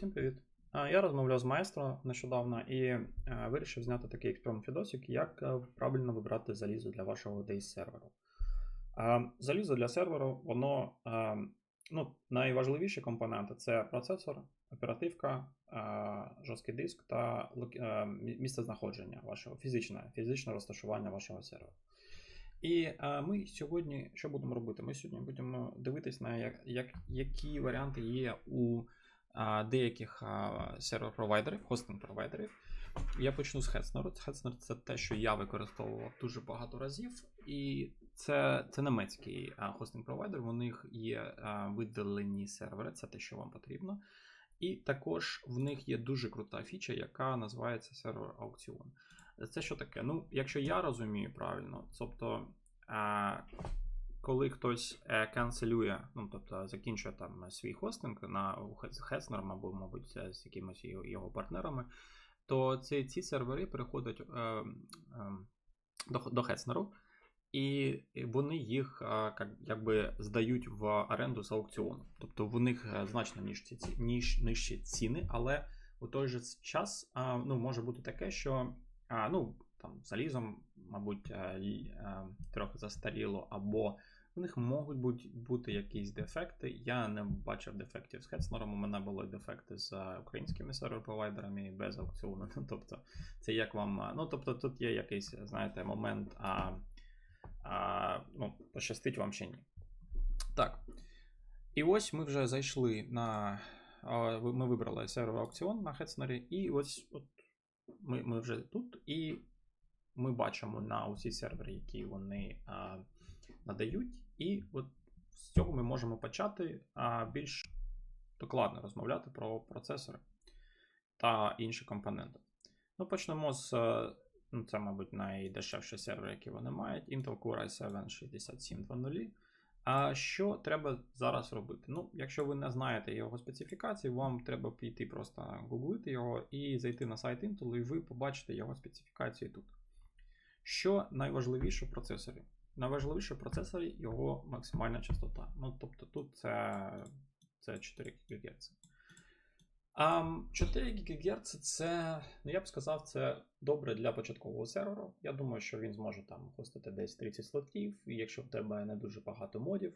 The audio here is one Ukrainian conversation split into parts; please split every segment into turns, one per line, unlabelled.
Всім привіт. Я розмовляв з маестро нещодавно і е, вирішив зняти такий експеримент відосик, як е, правильно вибрати залізо для вашого DAIS серверу. Залізо для серверу, воно е, ну, найважливіші компоненти це процесор, оперативка, жорсткий диск та місце знаходження вашого фізичне, фізичне розташування вашого серверу. І е, ми сьогодні що будемо робити? Ми сьогодні будемо дивитись на як, як, які варіанти є у а, деяких сервер-провайдерів, хостинг-провайдерів. Я почну з Hetzner. Hetzner це те, що я використовував дуже багато разів, і це, це немецький хостинг-провайдер. У них є видалені сервери, це те, що вам потрібно. І також в них є дуже крута фіча, яка називається сервер аукціон. Це що таке? Ну, якщо я розумію правильно, тобто. Коли хтось е, канцелює, ну тобто закінчує там свій хостинг на з Хеснером або, мабуть, е, з якимось його, партнерами, то ці, ці сервери переходять е, е, до, до Хеснеру, і вони їх е, якби здають в оренду з аукціону. Тобто в них е, значно нижчі, ніж, нижчі ціни, але у той же час а, ну, може бути таке, що а, ну, там, залізом, мабуть, е, е, трохи застаріло, або в них можуть бути, бути якісь дефекти. Я не бачив дефектів з Хецнером, у мене були дефекти з е, українськими сервер-провайдерами без аукціону. Ну, тобто, це як вам. е, Ну, тобто, тут є якийсь, знаєте, момент, а, а, ну, пощастить вам чи ні. Так. І ось ми вже зайшли на. Ми вибрали сервер аукціон на Хецнері, і ось от ми, ми вже тут, і ми бачимо на усі сервери, які вони а, надають. І от з цього ми можемо почати більш докладно розмовляти про процесори та інші компоненти. Ну, почнемо з. е, Ну, це, мабуть, найдешевші сервери, які вони мають. Intel Core i7 6700. А що треба зараз робити? Ну, якщо ви не знаєте його специфікації, вам треба піти просто гуглити його і зайти на сайт Intel, і ви побачите його специфікації тут. Що найважливіше в процесорі? Найважливіше в процесорі його максимальна частота. Ну, тобто тут це, це 4 ГГц. Um, 4 ГГц це, ну я б сказав, це добре для початкового серверу. Я думаю, що він зможе там хостити десь 30 слотів, якщо в тебе не дуже багато модів.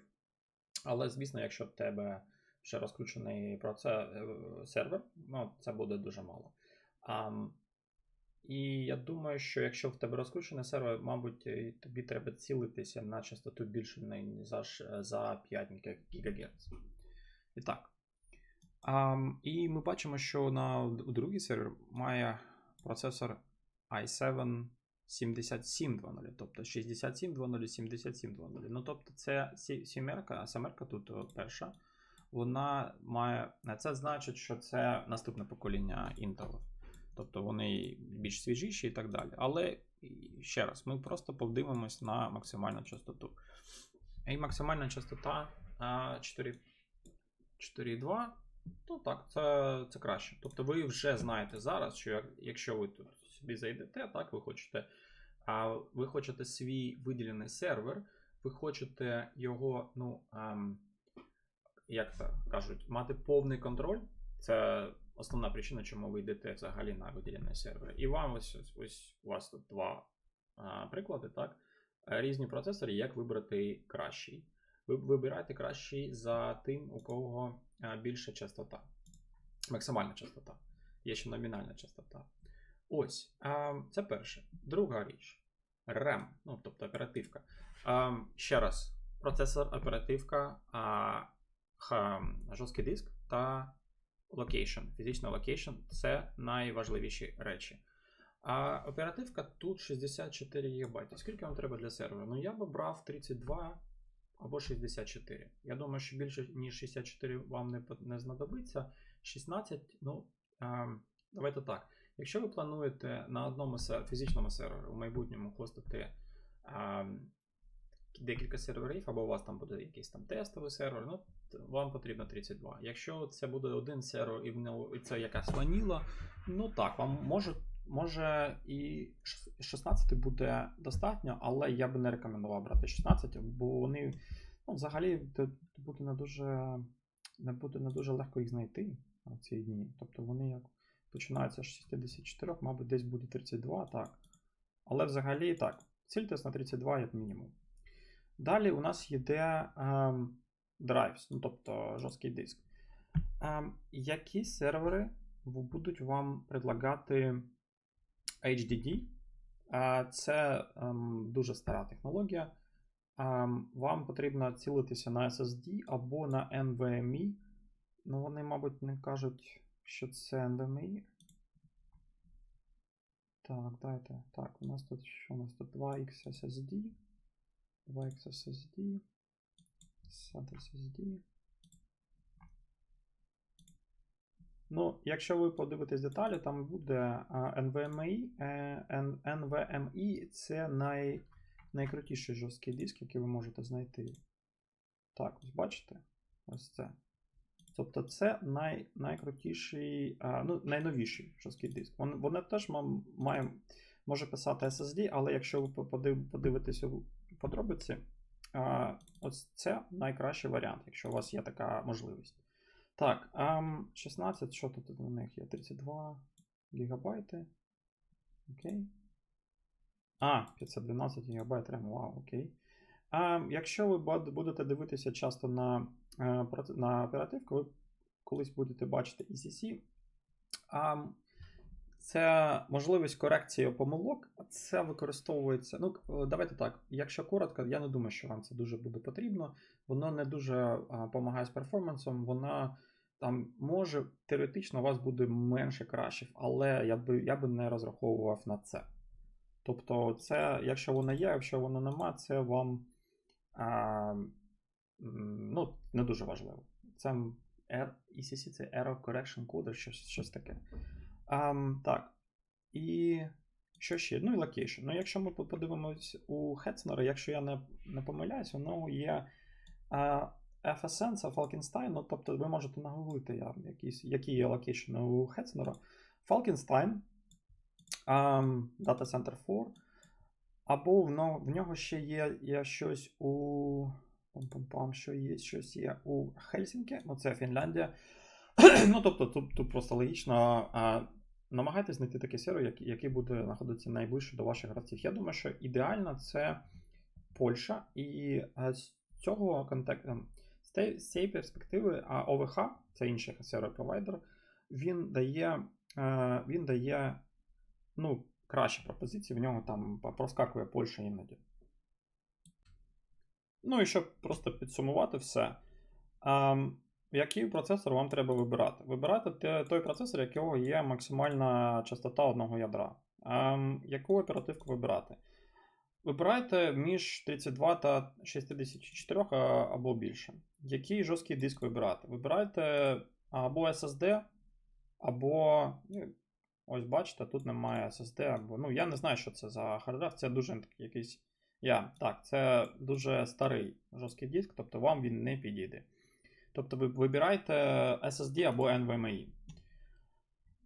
Але, звісно, якщо в тебе ще розкручений проце... е, сервер, ну, це буде дуже мало. І я думаю, що якщо в тебе розкручений сервер, мабуть, тобі треба цілитися на частоту більше не за, за 5 ГГц. І так. Um, і ми бачимо, що на другий сервер має процесор i7 7700, тобто 6700, 7700. Ну, тобто, це сімерка, а семерка тут перша. Вона має. Це значить, що це наступне покоління Intel. Тобто вони більш свіжіші і так далі. Але ще раз, ми просто подивимось на максимальну частоту. І максимальна частота а, 4 4,2. Ну так, це, це краще. Тобто ви вже знаєте зараз, що якщо ви тут собі зайдете, так, ви хочете, а ви хочете свій виділений сервер, ви хочете його, ну, ем, як це кажуть, мати повний контроль. Це основна причина, чому ви йдете взагалі на виділений сервер. І вам ось ось, у вас тут два а, приклади, так? Е, Різні процесори, як вибрати кращий. Ви вибираєте кращий за тим, у кого більша частота. Максимальна частота. Є ще номінальна частота. Ось. А, це перше. Друга річ. RAM, ну, тобто оперативка. А, ще раз, процесор, оперативка, а, ха, жорсткий диск та локейшн. Фізична локейшн це найважливіші речі. А оперативка тут 64 ГБ. Скільки вам треба для сервера? Ну, я би брав 32 або 64. Я думаю, що більше, ніж 64 вам не, не знадобиться. 16, ну, а, давайте так. Якщо ви плануєте на одному фізичному сервері у майбутньому хостити а, декілька серверів, або у вас там буде якийсь там тестовий сервер, ну, вам потрібно 32. Якщо це буде один сервер і в це якась ваніла, ну так, вам може, може і 16 буде достатньо, але я би не рекомендував брати 16, бо вони ну, взагалі буде не дуже, не буде не дуже легко їх знайти. а, ці дні. Тобто вони як починаються з 64, мабуть, десь буде 32, так. Але взагалі так, цільтесь на 32 як мінімум. Далі у нас йде ем, Drives, ну тобто жорсткий диск. Ем, які сервери будуть вам предлагати HDD? Е, Це ем, дуже стара технологія. Ем, Вам потрібно цілитися на SSD або на NVMe. Ну, вони, мабуть, не кажуть, що це NVMe. Так, дайте. Так, у нас тут що у нас тут 2x SSD. 2x SSD. SAT SSD. Ну, якщо ви подивитесь деталі, там буде а, NVMe. е, NVMe це най, найкрутіший жорсткий диск, який ви можете знайти. Так, ось бачите? Ось це. Тобто це най, найкрутіший, ну, найновіший жорсткий диск. Вон, вона теж має, може писати SSD, але якщо ви подив- подивитесь у подробиці, ось це найкращий варіант, якщо у вас є така можливість. Так, 16, що тут у них є? 32 гігабайти. Окей. А, 512 гігабайт RAM, вау, окей. А, якщо ви будете дивитися часто на, е, на оперативку, ви колись будете бачити ECC. А, це можливість корекції помилок. Це використовується. Ну, давайте так. Якщо коротко, я не думаю, що вам це дуже буде потрібно. Воно не дуже допомагає з перформансом. Воно там може теоретично у вас буде менше крашів, але я би, я би не розраховував на це. Тобто, це, якщо воно є, якщо воно нема, це вам а, ну, не дуже важливо. Це ECC це Error Correction Code, щось, щось таке. А, так. І що ще? Ну і Location. Ну, якщо ми по- подивимось у Hetzner, якщо я не, не помиляюсь, нього є а, FSN, це Falkenstein, ну, тобто ви можете нагуглити, я, якісь, які є локейшени у Hetzner. Falkenstein, um, Data Center 4, або в, в нього ще є, є щось у. Пам-пам-пам, що є щось є у Хельсінкі, ну це Фінляндія. ну, тобто, тут, тут просто логічно. А, намагайтесь знайти такий сервер, який, буде знаходитися найближче до ваших гравців. Я думаю, що ідеально це Польща, і з цього контексту, з, цієї перспективи, а ОВХ, це інший сервер-провайдер, він дає, е, він дає ну, кращі пропозиції, в нього там проскакує Польща іноді. Ну і щоб просто підсумувати все. ем, який процесор вам треба вибирати? Вибирати той процесор, якого є максимальна частота одного ядра. Ем, яку оперативку вибирати? Вибирайте між 32 та 64 або більше. Який жорсткий диск вибирати? Вибирайте або SSD, або. ну, Ось бачите, тут немає SSD, або. Ну, я не знаю, що це за харддрайв, це дуже якийсь. Я, так, це дуже старий жорсткий диск, тобто вам він не підійде. Тобто ви вибирайте SSD або NVMe.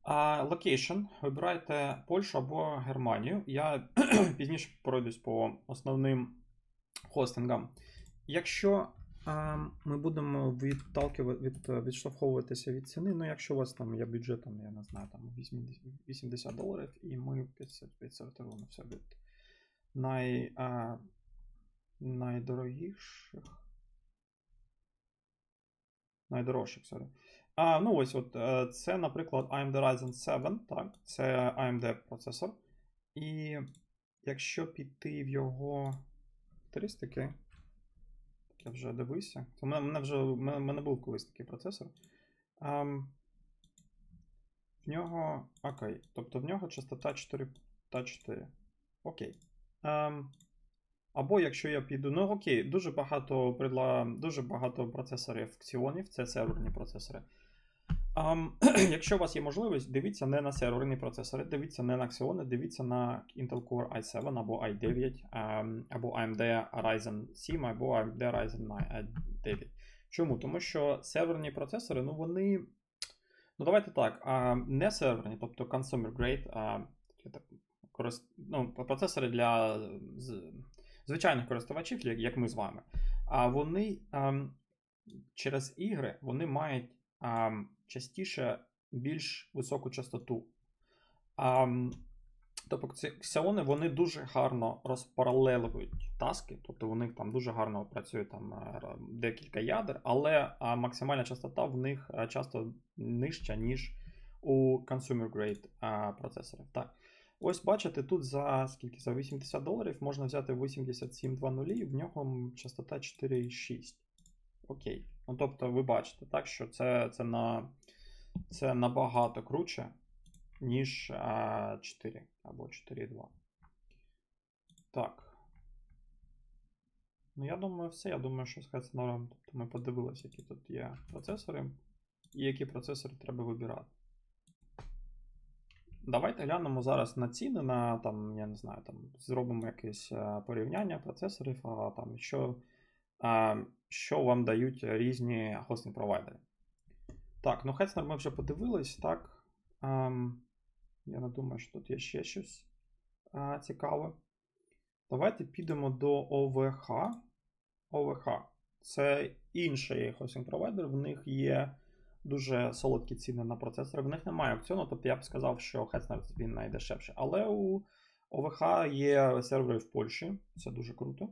А Location вибирайте Польщу або Германію. Я пізніше пройдусь по основним хостингам. Якщо а, ми будемо від, відштовховуватися від ціни, ну якщо у вас там є бюджет, там, я не знаю, там 80, 80 доларів, і ми 500 підсортуємо все від най, а, найдорогіших. Найдорожчих, сорі. А, ну ось, от, е, це, наприклад, AMD Ryzen 7, так, це AMD процесор. І якщо піти в його характеристики, так я вже дивився. То в мене, вже в мене, був колись такий процесор. Ам, в нього. Окей. Тобто в нього частота 4 та 4. Окей. Ам, або якщо я піду. Ну окей, дуже багато дуже багато процесорів Xeon, це серверні процесори. Ам, якщо у вас є можливість, дивіться не на серверні процесори, дивіться не на Xeon, дивіться на Intel Core i7 або i9, ам, або AMD Ryzen 7, або AMD Ryzen 9. Чому? Тому що серверні процесори, ну вони. Ну, давайте так, а, не серверні, тобто consumer grade, а, ну, процесори для звичайних користувачів, як, ми з вами. А вони ам, через ігри вони мають ам, частіше більш високу частоту. А, тобто ксіони вони дуже гарно розпаралелюють таски, тобто у них там дуже гарно працює там е, декілька ядер, але а, максимальна частота в них е, часто нижча, ніж у consumer grade процесорів. Так. Ось бачите, тут за скільки за 80 доларів можна взяти 8720 і в нього частота 4,6. Окей. Ну тобто, ви бачите, так, що це, це, на, це набагато круче, ніж а, 4 або 4,2. Так. Ну, я думаю, все. Я думаю, що норм. Тобто ми подивилися, які тут є процесори, і які процесори треба вибирати. Давайте глянемо зараз на ціни на там, я не знаю, там зробимо якесь е, порівняння процесорів, а там що, а, що вам дають різні хостинг провайдери. Так, ну Hetzner ми вже подивились, так. Ем, я не думаю, що тут є ще щось а, цікаве. Давайте підемо до ОВХ. ОВХ це інший хостинг провайдер, в них є дуже солодкі ціни на процесори. В них немає аукціону, тобто я б сказав, що Hetzner він найдешевший. Але у ОВХ є сервери в Польщі, це дуже круто.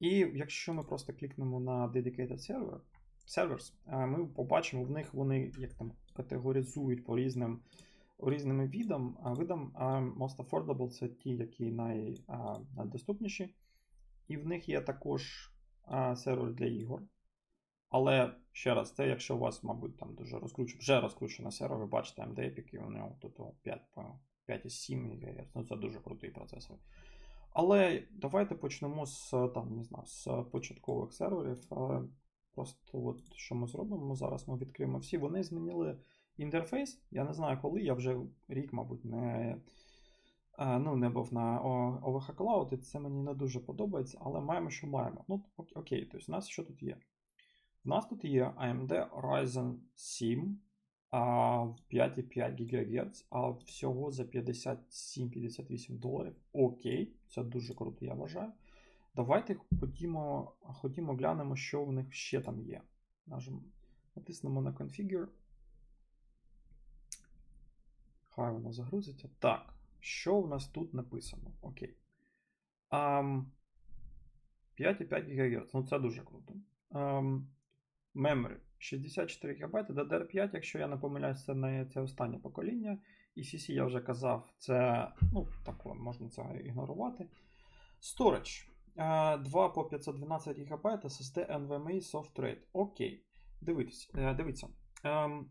І якщо ми просто клікнемо на Dedicated Server, Servers, е, ми побачимо, в них вони як там категоризують по різним різними видам. Видам Most Affordable це ті, які най, найдоступніші. І в них є також сервер для ігор. Але ще раз, це якщо у вас, мабуть, там дуже розкручено, вже розкручено сервер, ви бачите AMD Epic, і у нього тут по- 5,7 ГГц. Ну, це дуже крутий процесор. Але давайте почнемо з там, не знаю, з початкових серверів. Е, Просто от що ми зробимо зараз, ми відкриємо всі. Вони змінили інтерфейс. Я не знаю коли, я вже рік, мабуть, не, е, ну, не був на OVH Cloud, і це мені не дуже подобається, але маємо, що маємо. Ну, ок- окей, тобто у нас що тут є? У нас тут є AMD Ryzen 7 в 5,5 ГГц, а всього за 57-58 доларів. Окей, це дуже круто, я вважаю. Давайте ходімо, ходімо глянемо, що в них ще там є. Натиснемо на Configure. Хай воно загрузиться. Так, що в нас тут написано? Окей. Um, 5,5 ГГц. Ну, це дуже круто. Um, Memory 64 ГБ, DDR5, якщо я не помиляюсь, це не це останнє покоління. І CC я вже казав, це ну, таке, можна це ігнорувати. Storage. Е, 2 по 512 ГБ SSD NVMe Soft Rate. Окей. Дивіться. е, Дивіться. Ем,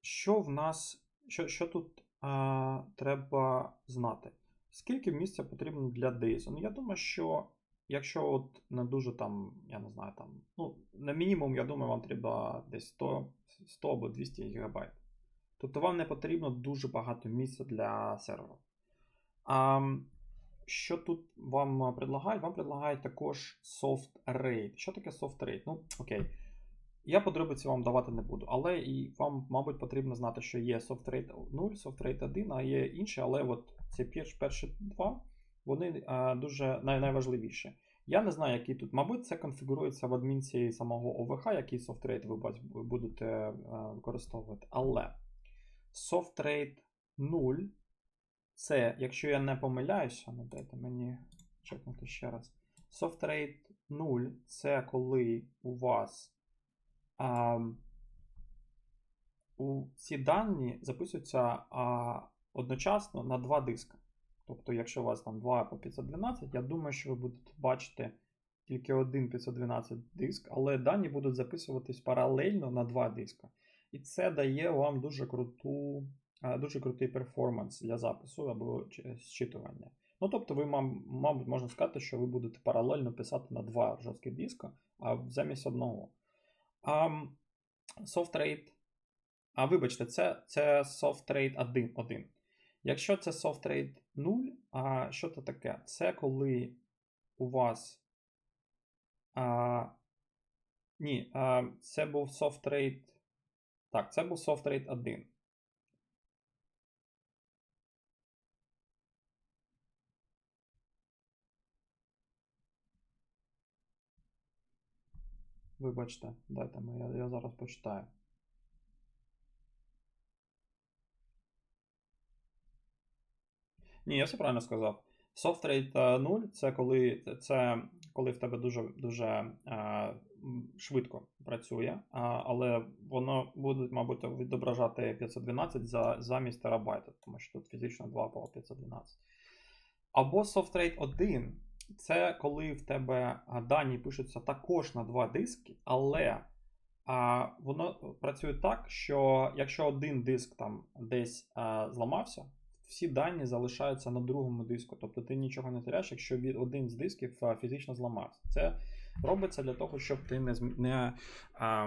Що в нас. Що, що тут е, треба знати? Скільки місця потрібно для? Ну, я думаю, що якщо от не дуже там, я не знаю, там, ну, на мінімум, я думаю, вам треба десь 100, 100 або 200 ГБ. Тобто вам не потрібно дуже багато місця для серверу. А, що тут вам предлагають? Вам предлагають також soft rate. Що таке soft rate? Ну, окей. Я подробиці вам давати не буду, але і вам, мабуть, потрібно знати, що є soft rate 0, soft rate 1, а є інші, але от ці перші два, вони а, дуже най, найважливіші. Я не знаю, який тут, мабуть, це конфігурується в адмінці самого ОВХ, який soft ви будете е, використовувати. Але soft 0 це, якщо я не помиляюся, ну дайте мені чекнути ще раз. Soft 0 це коли у вас а, у ці дані записуються а, одночасно на два диска. Тобто, якщо у вас там 2 по 512, я думаю, що ви будете бачити тільки один 512 диск, але дані будуть записуватись паралельно на два диска. І це дає вам дуже круту, дуже крутий перформанс для запису або зчитування. Ну, тобто, ви, мабуть, можна сказати, що ви будете паралельно писати на два жорсткі диска, а замість одного. А, м, soft rate. А вибачте, це, це soft rate 1, 1. Якщо це soft rate 0, а що це таке? Це коли у вас. А, ні, а, це був soft rate. Так, це був soft rate 1. Вибачте, дайте я, я зараз почитаю. Ні, я все правильно сказав. Soft rate 0 це коли це коли в тебе дуже дуже а, швидко працює, а, але воно буде, мабуть, відображати 512 за, замість терабайта, тому що тут фізично 2 по 512. Або soft rate 1 це коли в тебе дані пишуться також на два диски, але а, воно працює так, що якщо один диск там десь а, зламався, всі дані залишаються на другому диску. Тобто ти нічого не теряєш, якщо один з дисків фізично зламався. Це робиться для того, щоб ти не не, а,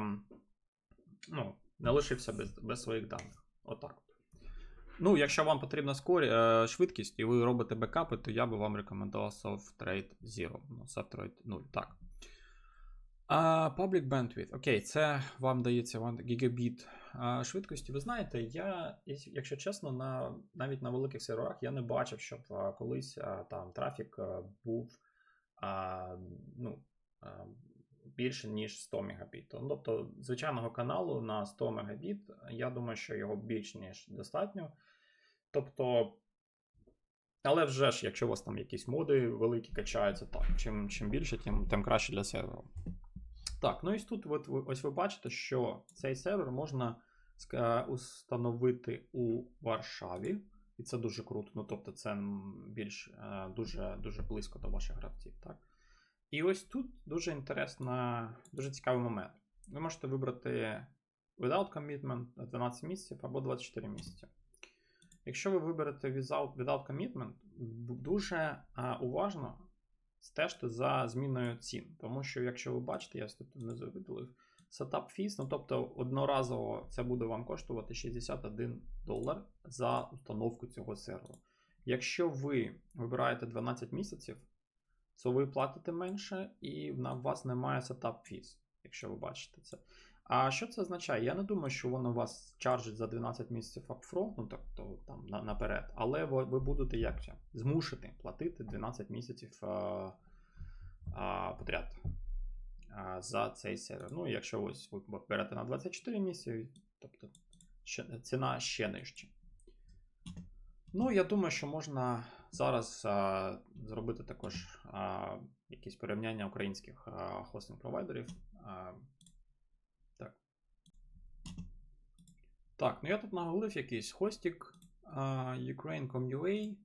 ну, не лишився без без своїх даних. Отак. Ну, якщо вам потрібна скорі, е, швидкість і ви робите бекапи, то я би вам рекомендував SoftRate 0. Ну, SoftRate 0. Так. А, Public Bandwidth. Окей, це вам дається 1 гігабіт швидкості. Ви знаєте, я, якщо чесно, на, навіть на великих серверах я не бачив, щоб колись там трафік був ну, більше, ніж 100 Мбіт. Тобто, звичайного каналу на 100 Мбіт, я думаю, що його більш ніж достатньо. Тобто. Але вже ж, якщо у вас там якісь моди великі качаються, так, чим чим більше, тим тим краще для серверу. Так, ну і тут от, ось ви бачите, що цей сервер можна установити у Варшаві. І це дуже круто. Ну, тобто, це більш е, дуже дуже близько до ваших гравців. так. І ось тут дуже інтересна, дуже цікавий момент. Ви можете вибрати Without Commitment 12 місяців або 24 місяці. Якщо ви виберете Without without Commitment, дуже уважно стежте за зміною цін. Тому що, якщо ви бачите, я тут внизу виділив setup fees, ну тобто одноразово це буде вам коштувати 61 долар за установку цього серверу. Якщо ви вибираєте 12 місяців, то ви платите менше, і в вас немає setup fees, якщо ви бачите це. А що це означає? Я не думаю, що воно вас чаржить за 12 місяців upfront, ну тобто там на, наперед, але ви, ви будете як це, змушені платити 12 місяців а, а, подряд а, за цей сервер. Ну, якщо ось ви берете на 24 місяці, тобто ще, ціна ще нижча. Ну, я думаю, що можна зараз а, зробити також а, якісь порівняння українських хостинг-провайдерів. Так, ну я тут наголив якийсь хостік Ukraine.com.ua.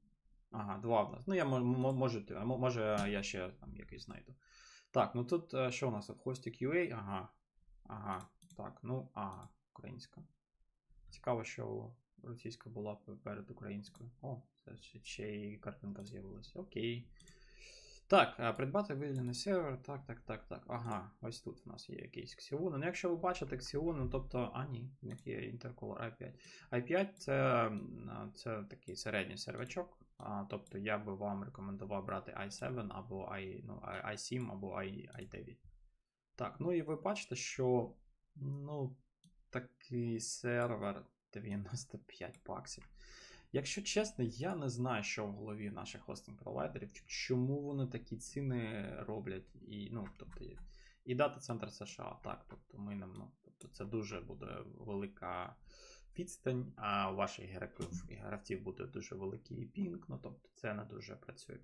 Ага, два в нас. Ну, я можу, може я ще там якийсь знайду. Так, ну тут е, що у нас тут? Хостік UA, ага. Ага. Так, ну, ага, українська. Цікаво, що російська була перед українською. О, це ще і картинка з'явилася. Окей. Так, придбати виділений сервер. Так, так, так, так. Ага, ось тут у нас є якийсь Xeon. Ну, якщо ви бачите Xeon, ну, тобто, а ні, у них є Intercolor i5. i5 це це такий середній сервачок. А, Тобто я би вам рекомендував брати i7 або i, ну, i7 або i9. Так, ну і ви бачите, що ну, такий сервер 95 баксів. Якщо чесно, я не знаю, що в голові наших хостинг-провайдерів, чому вони такі ціни роблять, і ну, тобто, і дата центр США, так. Тобто ми нам, ну, тобто це дуже буде велика відстань, а у ваших гравців буде дуже великий пінг, ну тобто це не дуже працює.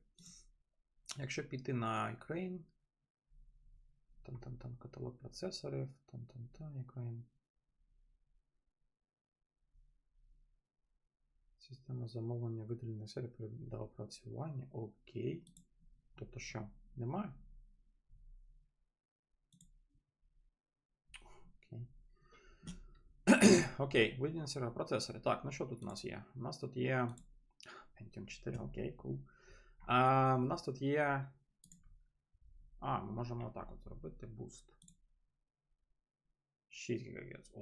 Якщо піти на Ukraine, там-там-там каталог процесорів, там-там-там Ukraine. Система замовлення видалення серії до опрацювання. Окей. Тобто що? Немає? Окей. Окей, виділення сервера процесори. Так, ну що тут у нас є? У нас тут є. Pentium 4, окей, cool. А, У нас тут є. А, ми можемо отак от зробити boost. 6 ГГц. О,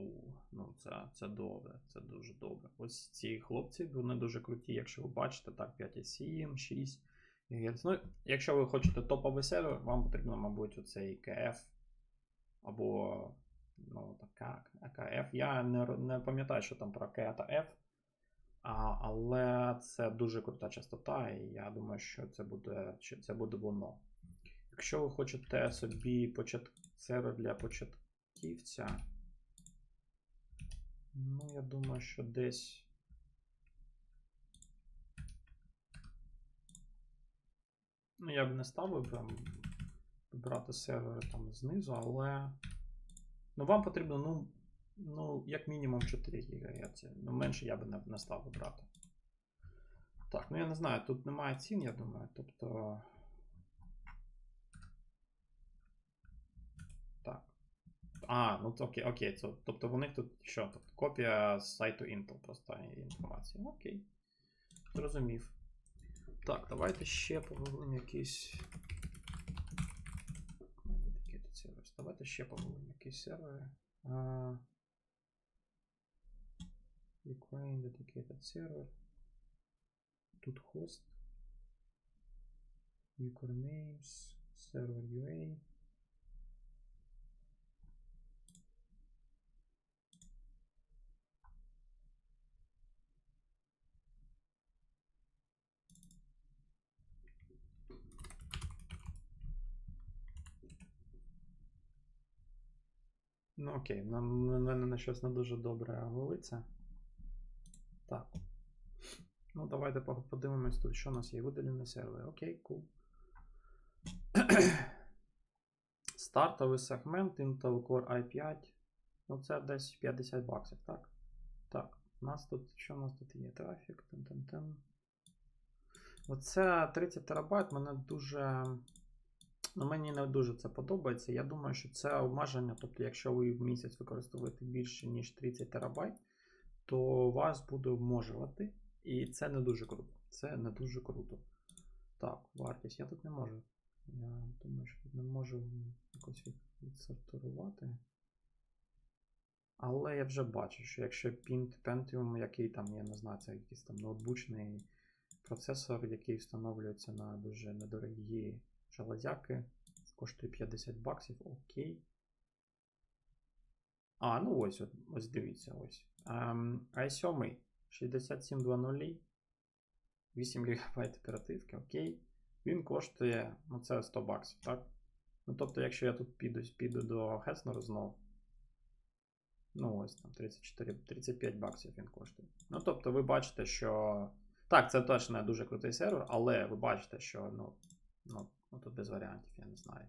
ну це це добре, це дуже добре. Ось ці хлопці вони дуже круті, якщо ви бачите, так, 5,7, 6 ГГц. Ну, Якщо ви хочете топовий сервер, вам потрібно, мабуть, оцей КФ або ну, така КФ. Я не не пам'ятаю, що там про К та F. А, Але це дуже крута частота, і я думаю, що це буде що це буде воно. Якщо ви хочете собі почат... сервер для початків ківця. Ну, я думаю, що десь. Ну, я б не ставив прям брати сервери там знизу, але. Ну, вам потрібно, ну, ну, як мінімум 4 ГГц. Ну, менше я би не, не став би брати. Так, ну я не знаю, тут немає цін, я думаю. Тобто. А, ну то окей, окей. Тобто у них тут що? Тобто копія з сайту Intel просто інформації. Окей. Зрозумів. Так, давайте ще поговоримо servers. Давайте ще поговоримо якісь сервери. А, Ukraine Dedicated Server. Тут хост. Usernames. Server UA. Ну окей, на мене на щось не дуже добре голиться. Так. Ну, давайте подивимось тут, що у нас є. Видалені сервери. Окей, кул. Стартовий сегмент Intel Core i5. Ну, це десь 50 баксів, так? Так. У нас тут, що у нас тут є? Трафік. Тин-тин-тин. Оце 30 терабайт мене дуже. Ну, мені не дуже це подобається. Я думаю, що це обмеження. Тобто, якщо ви в місяць використовуєте більше, ніж 30 терабайт, то вас буде обмежувати. І це не дуже круто. Це не дуже круто. Так, вартість. Я тут не можу. Я думаю, що тут не можу якось відсортувати. Але я вже бачу, що якщо Pint- Pentium, який там, я не знаю, це якийсь там ноутбучний процесор, який встановлюється на дуже недорогі железяки, коштує 50 баксів, окей. А, ну ось, от, ось дивіться, ось. Ем, i7 6720, 8 ГБ оперативки, окей. Він коштує, ну це 100 баксів, так? Ну тобто, якщо я тут піду, піду до Хеснеру знову. Ну, ось там 34, 35 баксів він коштує. Ну, тобто, ви бачите, що. Так, це точно дуже крутий сервер, але ви бачите, що ну, ну, ну тут без варіантів, я не знаю.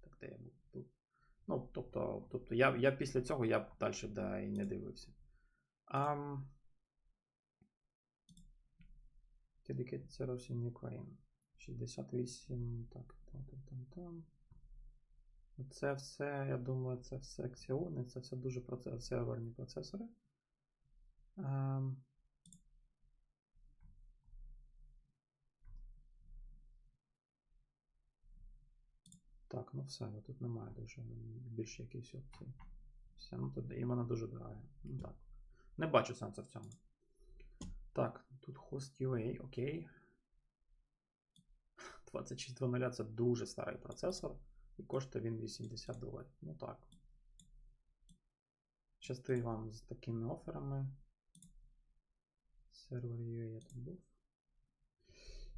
Так, де я був тут. Ну, тобто, тобто я, я після цього я б далі да, і не дивився. Um, dedicated servers in Ukraine. 68. Так, там, там, там, там. Це все, я думаю, це все акціони, це все дуже процес, серверні процесори. Ем, Так, ну все, ну тут немає дуже більше якихось опцій. Все, ну тут і вона дуже дорога. Ну так. Не бачу сенсу в цьому. Так, тут host UA, окей. 2600 це дуже старий процесор. І коштує він 80 доларів. Ну так. Щастий вам з такими оферами. Сервер UA я тут був.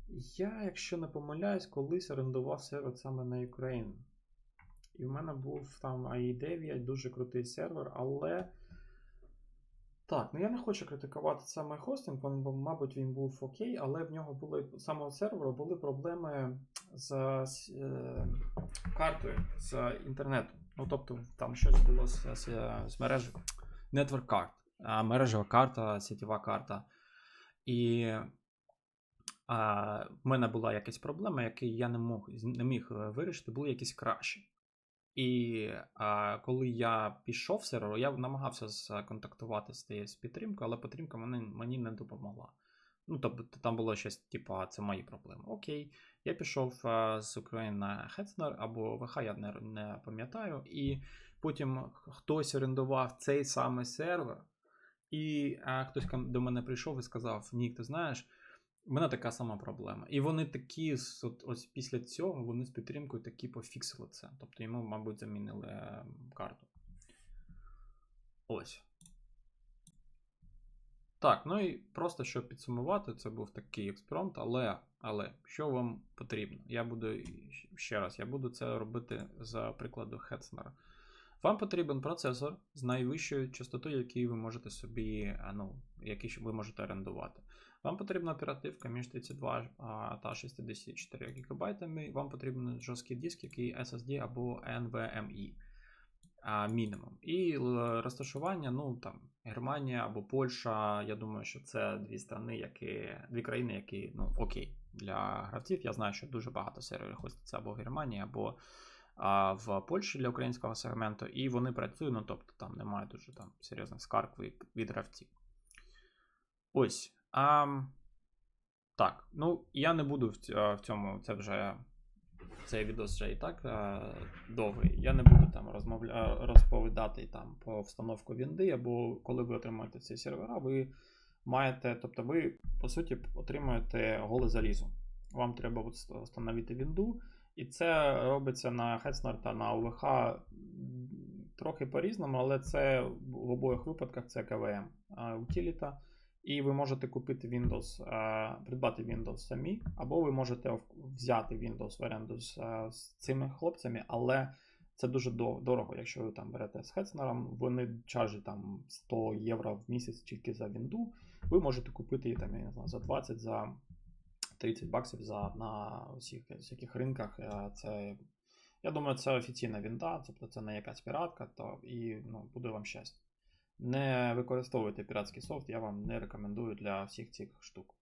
Я, якщо не помиляюсь, колись орендував сервер саме на Ukraine. І в мене був там AI9, дуже крутий сервер, але. Так, ну я не хочу критикувати саме хостинг, бо, мабуть, він був окей, але в нього були самого серверу були проблеми з, е, картою, з інтернетом. Ну, тобто, там щось було з, з, з мережі. Network карт, мережева карта, сітєва карта. І в мене була якась проблема, яку я не мог не міг е, вирішити, були якісь кращі. І а, коли я пішов в сервер, я намагався сконтактувати з підтримкою, але підтримка мені, мені не допомогла. Ну, тобто там було щось, типу, це мої проблеми. Окей, я пішов а, з України на Hetzner або ВХ, я не, не пам'ятаю. І потім хтось орендував цей самий сервер, і а, хтось до мене прийшов і сказав: Нік, ти знаєш. У мене така сама проблема. І вони такі, от, ось після цього, вони з підтримкою такі пофіксили це. Тобто йому, мабуть, замінили е, карту. Ось. Так, ну і просто щоб підсумувати, це був такий експромт, але, але що вам потрібно? Я буду ще раз, я буду це робити за прикладу Hetzner. Вам потрібен процесор з найвищою частотою, який ви можете собі, ну, який ви можете орендувати. Вам потрібна оперативка між 32 та 64 ГБ. Вам потрібен жорсткий диск, який SSD або NVMe мінімум. І розташування, ну там Германія або Польща. Я думаю, що це дві страни, які дві країни, які ну окей для гравців. Я знаю, що дуже багато серверів хоститься або в Германії, або а, в Польщі для українського сегменту, і вони працюють, ну тобто там немає дуже там серйозних скарг від, від гравців. Ось. А, так, ну я не буду в, цьому, це вже цей відос вже і так довгий. Я не буду там розмовля... розповідати там по встановку Вінди, або коли ви отримаєте ці сервера, ви маєте, тобто ви, по суті, отримуєте голе залізо. Вам треба встановити Вінду, і це робиться на Hetzner та на ОВХ трохи по-різному, але це в обох випадках це КВМ утиліта. І ви можете купити Windows, е, придбати Windows самі, або ви можете взяти Windows в оренду з, е, з цими хлопцями, але це дуже дорого, якщо ви там берете з Hetzner, вони чаржі там 100 євро в місяць тільки за Вінду. Ви можете купити її там, я не знаю, за 20, за 30 баксів за, на всіх всяких ринках. Е, Це, я думаю, це офіційна вінда, тобто це не якась піратка, то і ну, буде вам щастя. Не використовуйте піратський софт, я вам не рекомендую для всіх цих штук.